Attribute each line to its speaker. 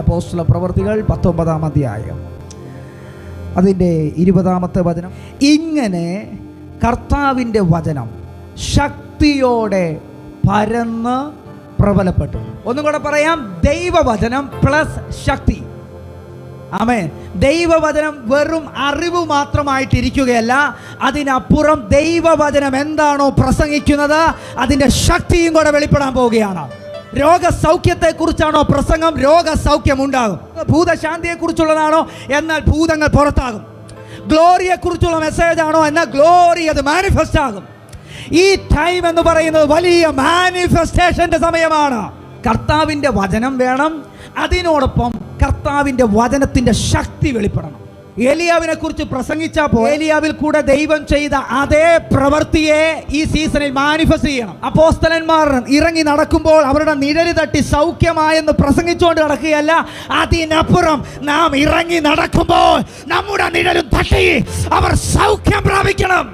Speaker 1: അപ്പോസ്തല പ്രവർത്തികൾ പത്തൊമ്പതാം അധ്യായം. അതിന്റെ ഇരുപതാമത്തെ വചനം. ഇങ്ങനെ കർത്താവിന്റെ വചനം ശക്തിയോടെ പരന്ന് പ്രബലപ്പെട്ടു. ഒന്നും കൂടെ പറയാം ദൈവവചനം പ്ലസ് ശക്തി. ആമേ ദൈവവചനം വെറും അറിവ് മാത്രമായിട്ടിരിക്കുകയല്ല അതിനപ്പുറം ദൈവവചനം എന്താണോ പ്രസംഗിക്കുന്നത് അതിന്റെ ശക്തിയും കൂടെ വെളിപ്പെടാൻ പോവുകയാണ്. രോഗസൗഖ്യത്തെക്കുറിച്ചാണോ പ്രസംഗം? രോഗസൗഖ്യം ഉണ്ടാകും ഭൂതശാന്തിയെക്കുറിച്ചുള്ളതാണോ? എന്നാൽ ഭൂതങ്ങൾ പുറത്താകും. ഗ്ലോറിയെക്കുറിച്ചുള്ള മെസ്സേജ് ആണോ എന്നാൽ ഗ്ലോറി അത് മാനിഫെസ്റ്റ് ആകും ഈ ടൈം എന്ന് പറയുന്നത് വലിയ മാനിഫെസ്റ്റേഷന്റെ സമയമാണ്. കർത്താവിന്റെ വചനം വേണം. അതിനോടൊപ്പം കർത്താവിന്റെ വചനത്തിന്റെ ശക്തി വെളിപ്പെടണം. ഏലിയാവിനെ കുറിച്ച് പ്രസംഗിച്ചപ്പോൾ ഏലിയാവിൽ കൂടെ ദൈവം ചെയ്ത അതേ പ്രവൃത്തിയെ ഈ സീസണിൽ മാനിഫെസ്റ്റ് ചെയ്യണം. അപ്പോസ്തലന്മാർ ഇറങ്ങി നടക്കുമ്പോൾ അവരുടെ നിഴൽ തട്ടി സൗഖ്യമായെന്ന് പ്രസംഗിച്ചുകൊണ്ട് നടക്കുകയല്ല അതിനപ്പുറം നാം ഇറങ്ങി നടക്കുമ്പോൾ നമ്മുടെ നിഴലും തട്ടി അവർ സൗഖ്യം പ്രാപിക്കണം.